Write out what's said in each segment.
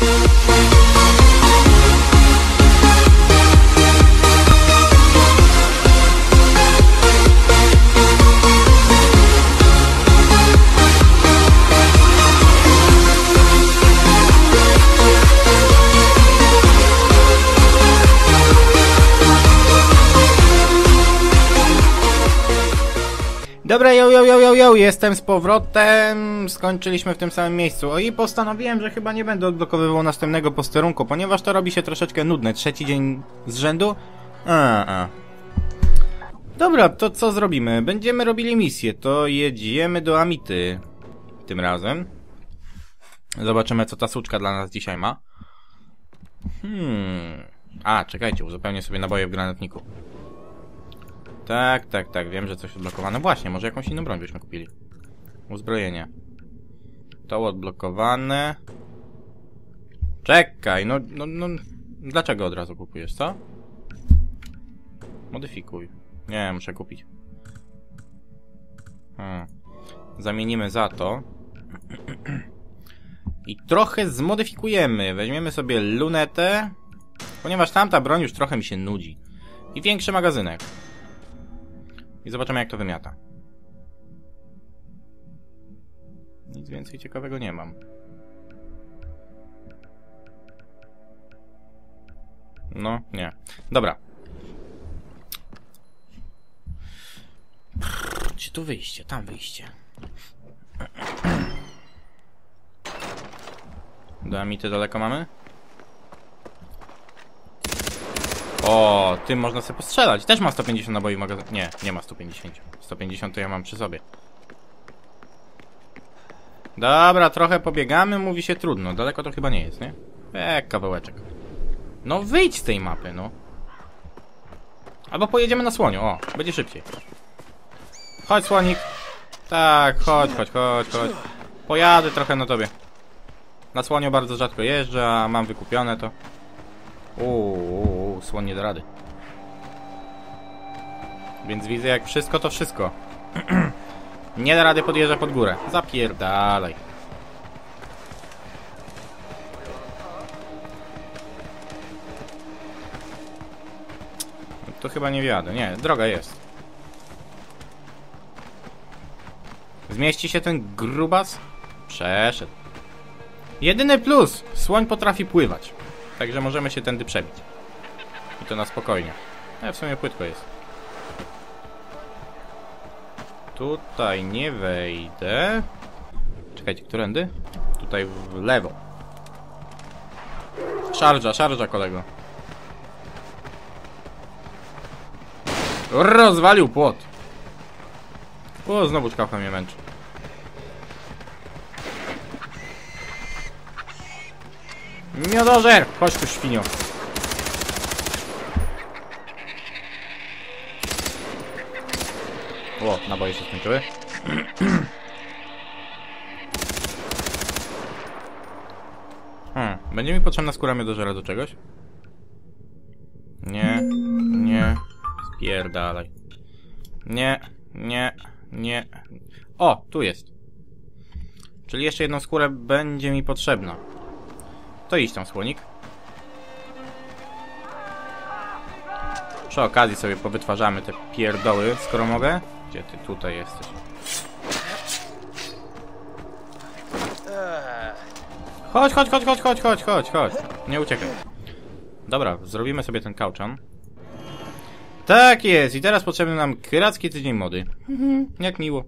Thank Dobra, yo, yo, yo, yo, yo, jestem z powrotem. Skończyliśmy w tym samym miejscu. O i postanowiłem, że chyba nie będę odblokowywał następnego posterunku, ponieważ to robi się troszeczkę nudne. Trzeci dzień z rzędu? A, a. Dobra, to co zrobimy? Będziemy robili misję. To jedziemy do Amity. Tym razem. Zobaczymy, co ta suczka dla nas dzisiaj ma. Hmm. A, czekajcie, uzupełnię sobie naboje w granatniku. Tak, tak, tak, wiem, że coś odblokowane. Właśnie, może jakąś inną broń byśmy kupili. Uzbrojenie. To odblokowane. Czekaj, no, no, no. Dlaczego od razu kupujesz, co? Modyfikuj. Nie, muszę kupić. Hmm. Zamienimy za to. I trochę zmodyfikujemy. Weźmiemy sobie lunetę. Ponieważ tamta broń już trochę mi się nudzi. I większy magazynek. I zobaczymy jak to wymiata. Nic więcej ciekawego nie mam. No, nie. Dobra. Gdzie tu wyjście? Tam wyjście. Do Amity daleko mamy? O, tym można sobie postrzelać. Też ma 150 naboi w magazynie. Nie, nie ma 150. 150 to ja mam przy sobie. Dobra, trochę pobiegamy, mówi się trudno. Daleko to chyba nie jest, nie? Eee, kawałeczek. No wyjdź z tej mapy, no. Albo pojedziemy na słoniu, o, będzie szybciej. Chodź, słonik. Tak, chodź, chodź, chodź, chodź. Pojadę trochę na tobie. Na słoniu bardzo rzadko jeżdżę, a mam wykupione to. Uuu, słoń nie da rady. Więc widzę jak wszystko to wszystko. nie da rady podjeżdża pod górę. Zapierdalaj. To chyba nie wjadę. Nie, droga jest. Zmieści się ten grubas? Przeszedł. Jedyny plus! Słoń potrafi pływać. Także możemy się tędy przebić. To na spokojnie. E, w sumie płytko jest. Tutaj nie wejdę. Czekajcie, którędy? Tutaj w lewo. Szarża, szarża kolego. Rozwalił płot. O, znowu szkafa mnie męczy. Miodożer! Chodź tu świnio. O, naboje się skończyły. Hmm, będzie mi potrzebna skóra miodożera do czegoś? Nie, nie, spierdalaj. Nie, nie, nie. O, tu jest. Czyli jeszcze jedną skórę będzie mi potrzebna. To idź tam, słonik. Przy okazji sobie powytwarzamy te pierdoły, skoro mogę. Gdzie ty tutaj jesteś? Chodź, chodź, chodź, chodź, chodź, chodź, chodź, chodź. Nie uciekaj. Dobra, zrobimy sobie ten kauczan. Tak jest, i teraz potrzebny nam kyracki tydzień mody. Mhm, jak miło.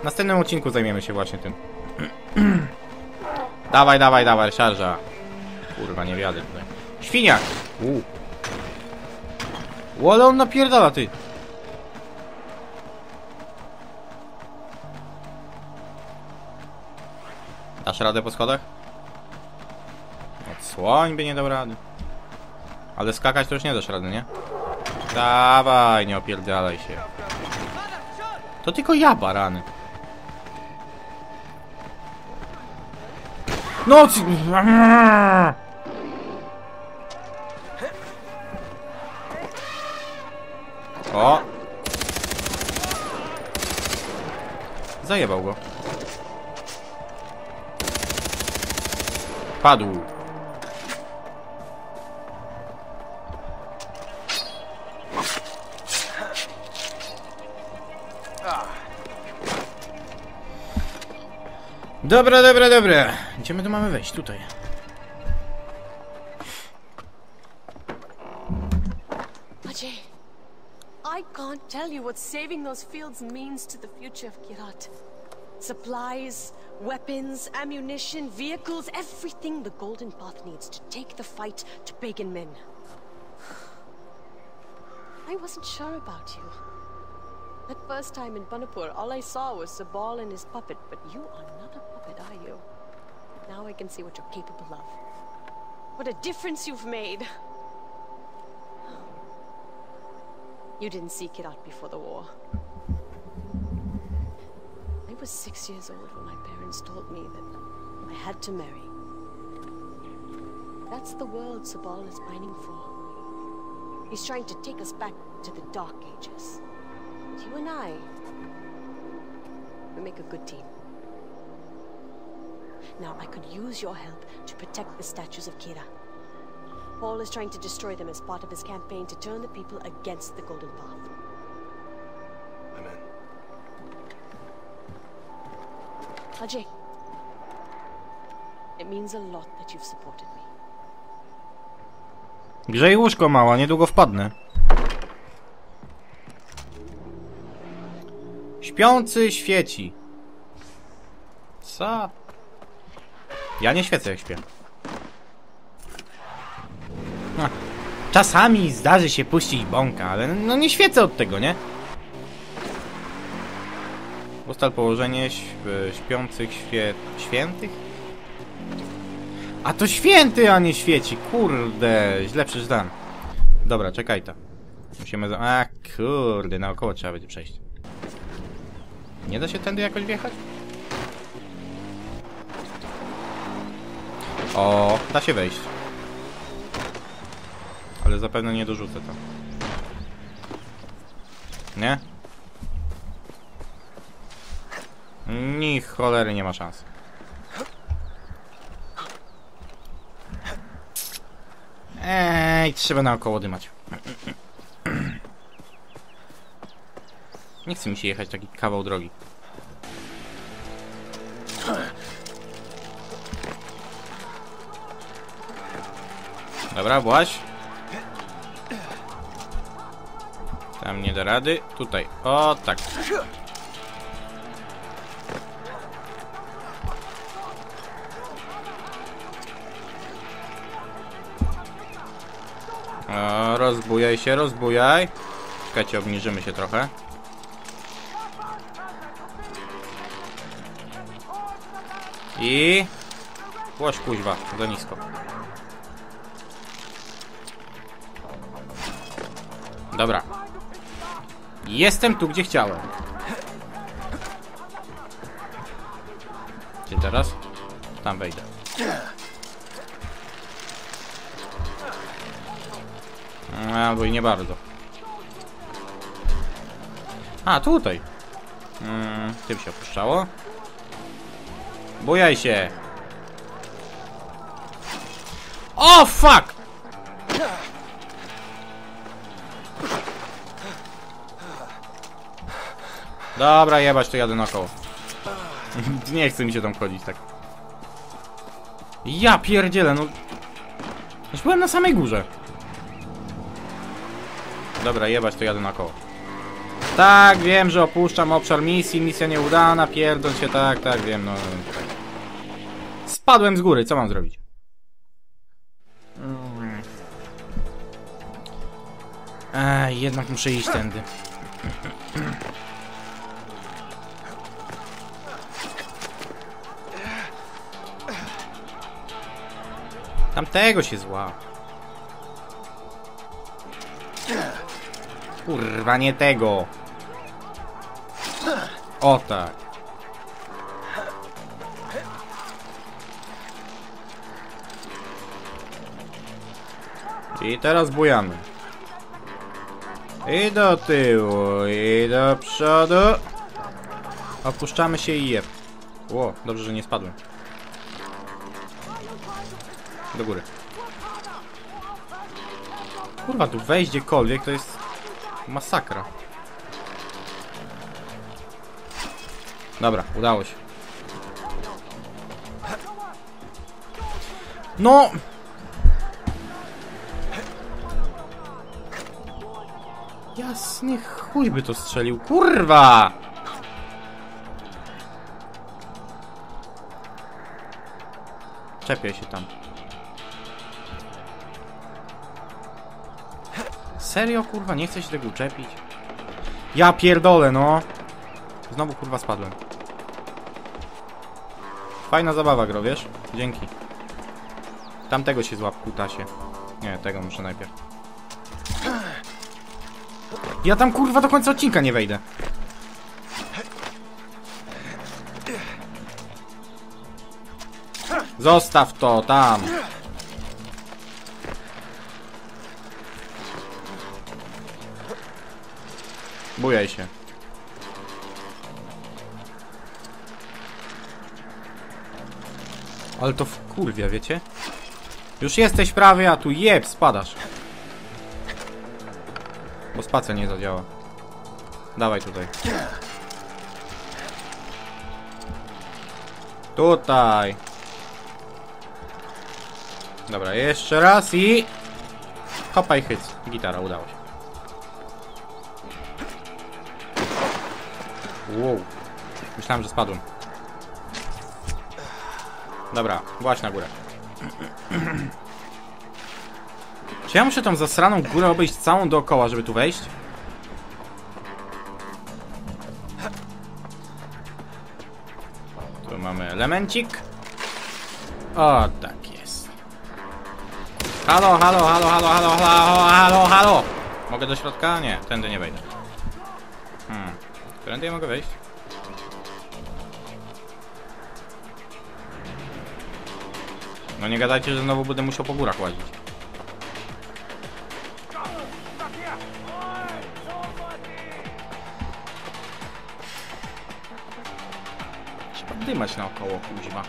W następnym odcinku zajmiemy się właśnie tym. dawaj, dawaj, dawaj, szarża. Kurwa, nie wiadę tutaj. Świniak! Uuu. Łole on napierdala, ty! Dasz radę po schodach? No, słoń by nie dał rady. Ale skakać to już nie dasz rady, nie? Dawaj, nie opierdalaj się. To tylko ja, barany. No O! Zajebał go. Padł. Dobra, dobra, dobra. Gdzie my tu mamy wejść? Tutaj. Can't tell you what saving those fields means to the future of Kirat. Supplies, weapons, ammunition, vehicles, everything the Golden Path needs to take the fight to Pagan men. I wasn't sure about you. That first time in Banapur, all I saw was Sabal and his puppet, but you are not a puppet, are you? Now I can see what you're capable of. What a difference you've made! You didn't seek it out before the war. I was six years old when my parents told me that I had to marry. That's the world Sabal is pining for. He's trying to take us back to the Dark Ages. You and I, we make a good team. Now, I could use your help to protect the statues of Kira. Paul is trying to destroy them as part of his campaign to turn the people against the Golden Path. I'm in. Ajay, it means a lot that you've supported me. Grzej łóżko mała, niedługo wpadnę. Śpiący świeci. Co? Ja nie świecę jak śpię. Czasami zdarzy się puścić bąka, ale no nie świecę od tego, nie? Ustal położenie śp śpiących świętych? A to święty, a nie świeci. Kurde, źle przeczytałem. Dobra, czekaj to. Musimy za... A kurde, naokoło trzeba będzie przejść. Nie da się tędy jakoś wjechać? O, da się wejść. Ale zapewne nie dorzucę tam. Nie? Ni cholery nie ma szans. Ej, trzeba naokoło dymać. Nie chce mi się jechać taki kawał drogi. Dobra, właź. Tam nie da rady. Tutaj. O, tak. O, rozbujaj się, rozbujaj. Czekajcie, obniżymy się trochę. I... Łoś kuźwa, za nisko. Dobra. Jestem tu, gdzie chciałem. Gdzie teraz? Tam wejdę. Albo i nie bardzo. A, tutaj. Mm, tym się opuszczało. Bujaj się. O, fuck! Dobra, jebać, to jadę naokoło. Nie chce mi się tam chodzić tak. Ja pierdzielę, no... Już byłem na samej górze. Dobra, jebać, to jadę na koło. Tak, wiem, że opuszczam obszar misji, misja nieudana, pierdol się, tak, tak, wiem, no... Spadłem z góry, co mam zrobić? Mm. Ej, jednak muszę iść tędy. Tamtego się zła. Kurwa, nie tego. O tak. I teraz bujamy. I do tyłu, i do przodu. Opuszczamy się i jeb. Ło, dobrze, że nie spadłem. Do góry. Kurwa, tu wejść gdziekolwiek to jest masakra. Dobra, udało się. No! Jasny chuj by to strzelił, kurwa! Czepię się tam. Serio, kurwa, nie chcę się tego uczepić? Ja pierdolę, no! Znowu, kurwa, spadłem. Fajna zabawa, gro, wiesz? Dzięki. Tamtego się złap, kutasie. Nie, tego muszę najpierw. Ja tam, kurwa, do końca odcinka nie wejdę. Zostaw to tam. Bujaj się. Ale to wkurwia, wiecie? Już jesteś prawie, a tu jeb, spadasz. Bo spacja nie zadziała. Dawaj tutaj. Tutaj. Dobra, jeszcze raz i... Hopaj hyc. Gitara, udało się. Wow. Myślałem, że spadłem. Dobra, właśnie na górę. Czy ja muszę tą zasraną górę obejść całą dookoła, żeby tu wejść? Tu mamy elemencik. O, tak jest. Halo, halo, halo, halo, halo, halo, halo, halo! Mogę do środka? Nie, tędy nie wejdę. Ja mogę wejść? No nie gadajcie, że znowu będę musiał po górach łazić. Trzeba dymać naokoło, kuźwa.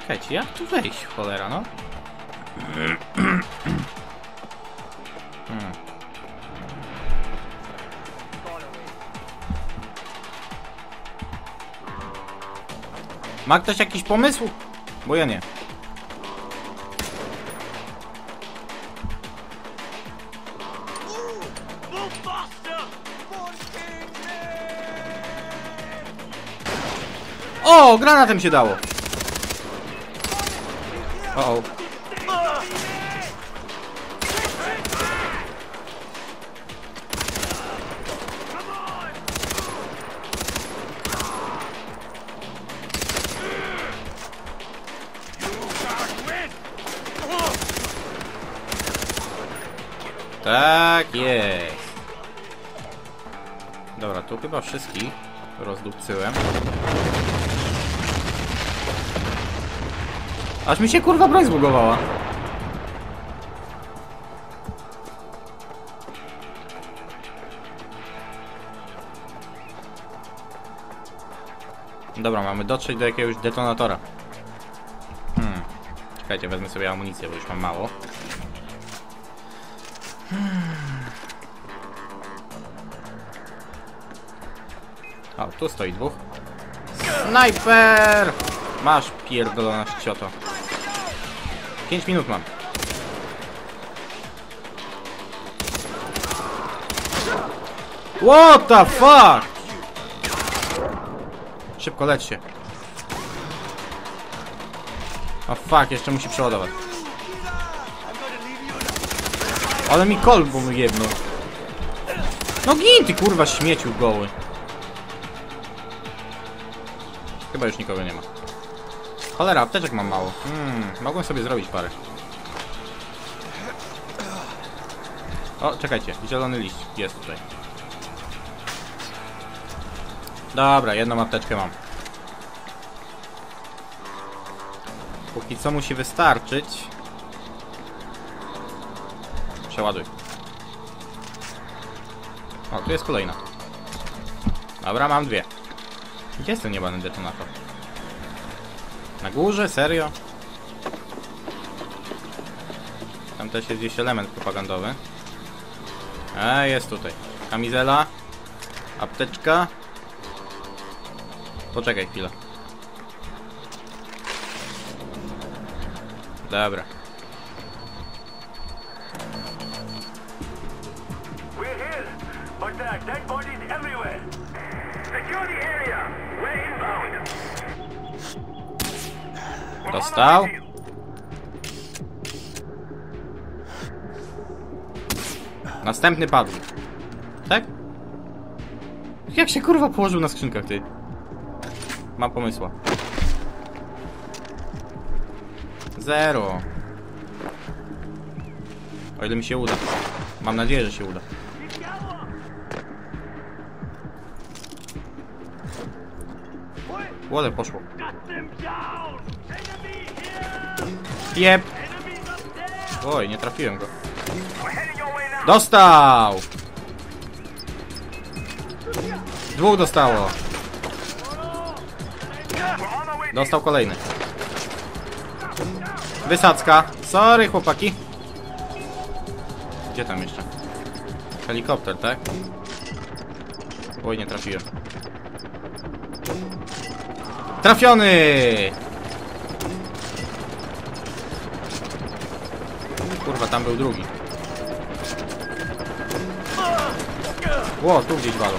Czekajcie, jak tu wejść, cholera, no? Ma ktoś jakiś pomysł? Bo ja nie. O, granatem się dało. O, o. Dobra, tu chyba wszystkich rozdupcyłem. Aż mi się kurwa broń zbugowała. Dobra, mamy dotrzeć do jakiegoś detonatora. Hmm. Czekajcie, wezmę sobie amunicję, bo już mam mało. O, tu stoi dwóch. Snajper! Masz pierdolona cioto. 5 minut mam. What the fuck? Szybko leć się. O fuck, jeszcze musi przeładować. Ale mi kolbą jedną. No gin ty kurwa śmieciu goły. Chyba już nikogo nie ma. Cholera, apteczek mam mało. Hmm, mogłem sobie zrobić parę. O, czekajcie, zielony liść jest tutaj. Dobra, jedną apteczkę mam. Póki co musi wystarczyć. Przeładuj. O, tu jest kolejna. Dobra, mam dwie. Gdzie jest ten niebany detonator? Na górze? Serio? Tam też jest gdzieś element propagandowy. A, jest tutaj. Kamizela. Apteczka. Poczekaj chwilę. Dobra. We're here, but there are dead Dostał. Następny padł. Tak? Jak się kurwa położył na skrzynkach, ty? Mam pomysła. Zero. O ile mi się uda. Mam nadzieję, że się uda. Łole poszło. Jeb. Oj, nie trafiłem go. Dostał! Dwóch dostało. Dostał kolejny. Wysadzka. Sorry, chłopaki. Gdzie tam jeszcze? Helikopter, tak? Oj, nie trafiłem. Trafiony! Kurwa, tam był drugi. Ło, tu gdzieś walą.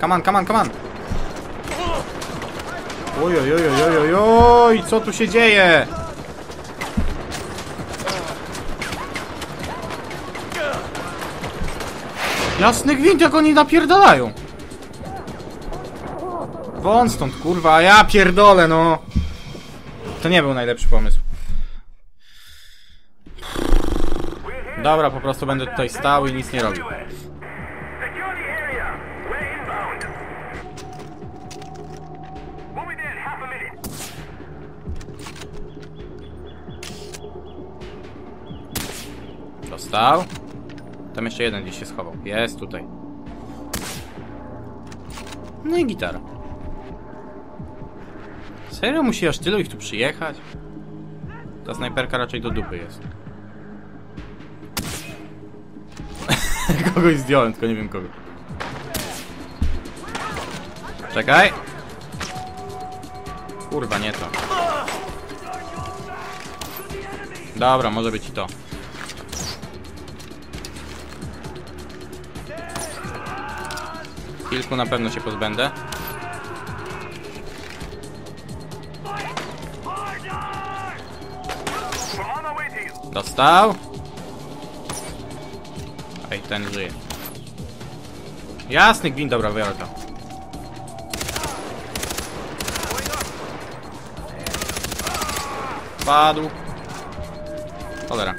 Come on, come on, come on! Oj, oj, oj, oj, oj, oj, co tu się dzieje? Jasny gwint, jak oni napierdalają. Won stąd, kurwa, ja pierdolę, no. To nie był najlepszy pomysł. Dobra, po prostu będę tutaj stał i nic nie robił. Dostał. Tam jeszcze jeden gdzieś się schował. Jest tutaj. No i gitara. Serio musi aż tylu ich tu przyjechać? Ta snajperka raczej do dupy jest. Kogoś zdjąłem, tylko nie wiem kogo. Czekaj. Kurwa, nie to. Dobra, może być i to. Kilku na pewno się pozbędę. Dostał. Ten żyje. Jasny gwint, dobra, biorę to. Padł. Cholera.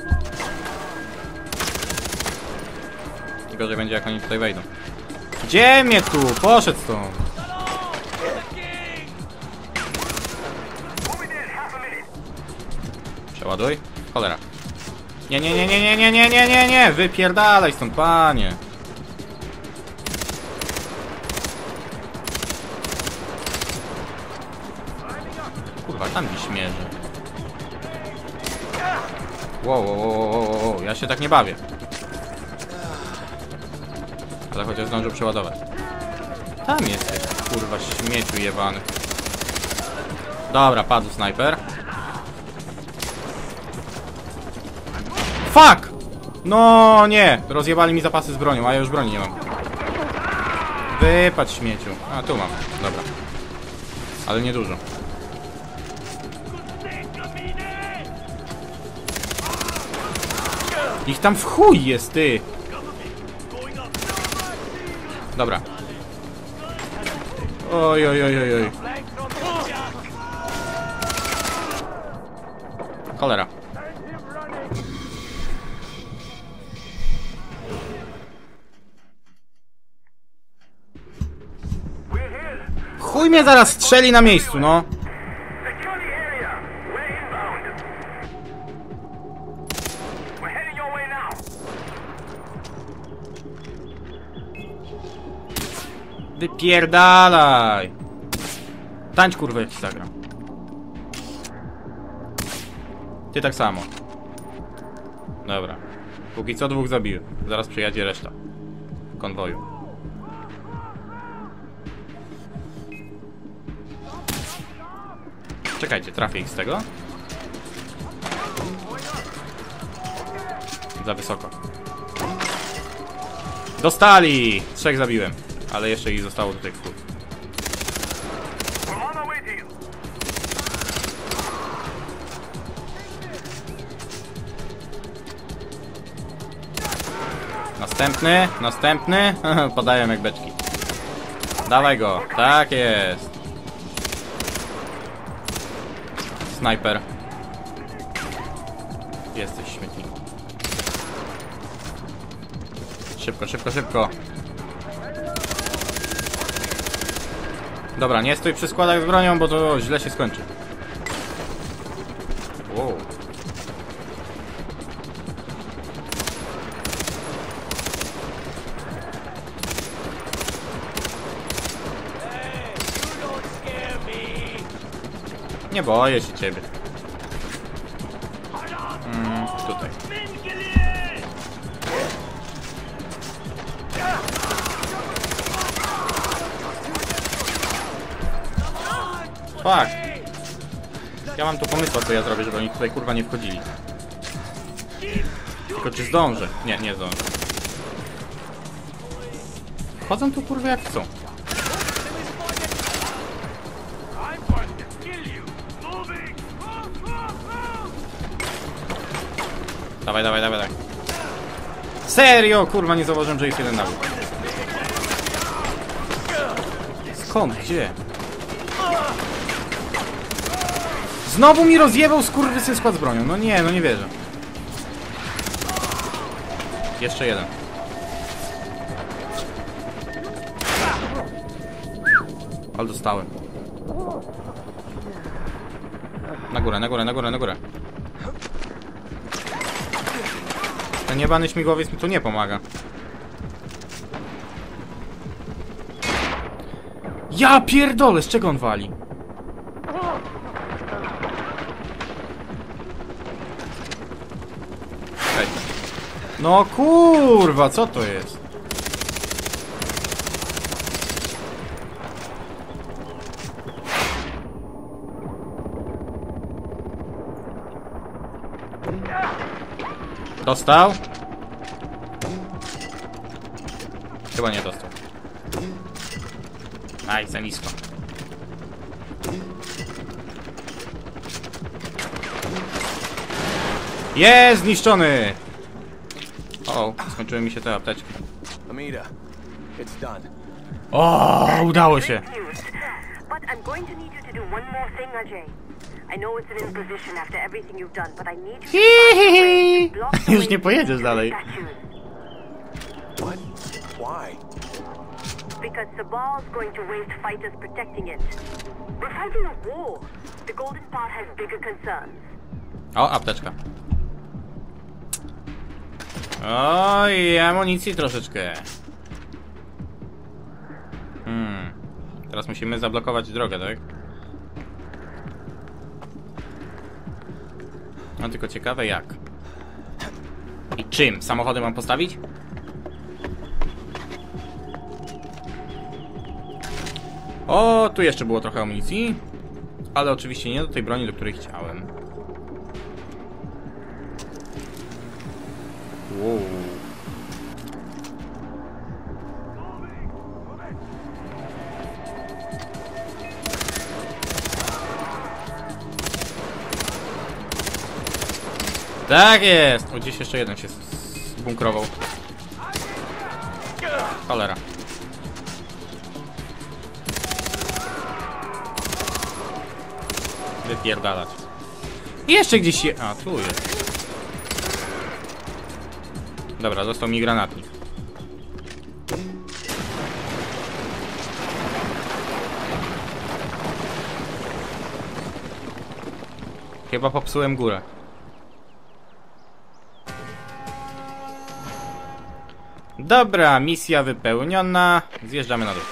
Gorzej będzie jak oni tutaj wejdą. Gdzie mnie tu? Poszedł stąd. Przeładuj. Cholera. Nie, nie, nie, nie, nie, nie, nie, nie, nie, nie, wypierdalaj stąd, panie. Kurwa, tam gdzieś mierzy. Wow, wow, wow, wow, wow, ja się tak nie bawię. Ale chociaż zdążę przeładować. Tam jesteś, kurwa, śmieciu jebany. Dobra, padł snajper. Fuck! No nie! Rozjebali mi zapasy z bronią, a ja już broni nie mam. Wypadł śmieciu. A, tu mam. Dobra. Ale niedużo. Ich tam w chuj jest, ty! Dobra. Oj, oj, oj, oj, oj. Cholera. Mnie zaraz strzeli na miejscu, no. Wypierdalaj! Tańcz kurwa jak zagram. Ty tak samo. Dobra. Póki co dwóch zabiłem. Zaraz przyjadzie reszta. Konwoju. Czekajcie, trafię ich z tego? Za wysoko. Dostali! Trzech zabiłem. Ale jeszcze ich zostało tutaj w chuj. We're on our way to you. Następny, następny. Padają jak beczki. Dawaj go. Tak jest. Snajper. Jesteś śmietniku. Szybko, szybko, szybko. Dobra, nie stój przy składach z bronią, bo to źle się skończy. Wow. Nie boję się ciebie. Mm, tutaj. Fuck. Ja mam tu pomysł, co ja zrobię, żeby oni tutaj kurwa nie wchodzili. Tylko czy zdążę? Nie, nie zdążę. Wchodzą tu kurwa jak chcą. Dawaj, dawaj, dawaj, dawaj. Serio, kurwa, nie zauważyłem, że jest jeden nawód. Skąd? Gdzie? Znowu mi rozjebał skurwysy skład z bronią. No nie, no nie wierzę. Jeszcze jeden. Ale dostałem. Na górę, na górę, na górę, na górę. Ten niebany śmigłowiec mi tu nie pomaga. Ja pierdolę, z czego on wali? No kurwa, co to jest? Dostał? Chyba nie dostał. Aj, za nisko. Jest zniszczony! O, skończyły mi się te apteczki. Amita, it's done. O, udało się. I know it's an imposition after everything you've done, but I need you Hihihi. Już nie pojedziesz dalej. What? Why? Because Sabal's going to waste fighters protecting it. We're fighting a war. The Golden has bigger concerns. O, apteczka. Oj, amunicji troszeczkę. Hmm. Teraz musimy zablokować drogę, tak? No tylko ciekawe jak. I czym? Samochody mam postawić? O, tu jeszcze było trochę amunicji. Ale oczywiście nie do tej broni, do której chciałem. Wow. Tak jest! O, gdzieś jeszcze jeden się zbunkrował. Cholera. Wypierdalać. Jeszcze gdzieś się... A, tu jest. Dobra, został mi granatnik. Chyba popsułem górę. Dobra, misja wypełniona. Zjeżdżamy na dół.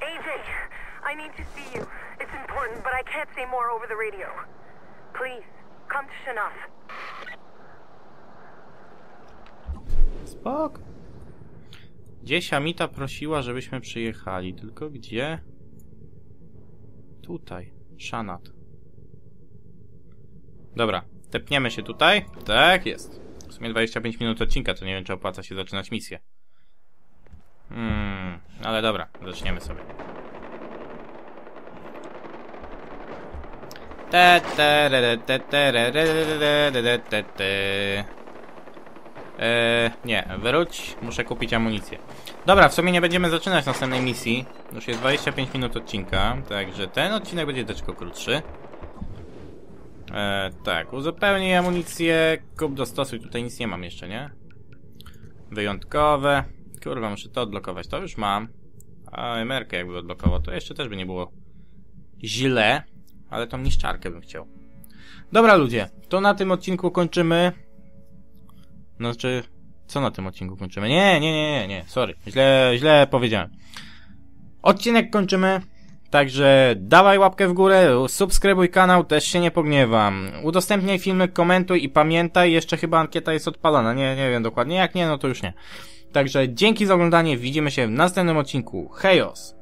AJ, I need to see you. It's important, but I can't say more over the radio. Please, come to Shanaf. Spok. Gdzieś Amita prosiła, żebyśmy przyjechali, tylko gdzie? Tutaj, Szanat. Dobra, tepniemy się tutaj. Tak jest. W sumie 25 minut odcinka, to nie wiem, czy opłaca się zaczynać misję. Hmm, ale dobra, zaczniemy sobie. Te, te, re, te, te, re, re, re, te, te. Eee, nie, wróć, muszę kupić amunicję. Dobra, w sumie nie będziemy zaczynać następnej misji. Już jest 25 minut odcinka, także ten odcinek będzie troszkę krótszy. Eee, tak, uzupełnij amunicję, kup dostosuj, tutaj nic nie mam jeszcze, nie? Wyjątkowe. Kurwa, muszę to odblokować, to już mam. A emerkę jakby odblokował, to jeszcze też by nie było źle, ale tą niszczarkę bym chciał. Dobra ludzie, to na tym odcinku kończymy. Znaczy, co na tym odcinku kończymy? Nie, nie, nie, nie, nie, sorry, źle, źle powiedziałem. Odcinek kończymy, także dawaj łapkę w górę, subskrybuj kanał, też się nie pogniewam. Udostępniaj filmy, komentuj i pamiętaj, jeszcze chyba ankieta jest odpalona, nie, nie wiem dokładnie, jak nie, no to już nie. Także dzięki za oglądanie, widzimy się w następnym odcinku. Hejos!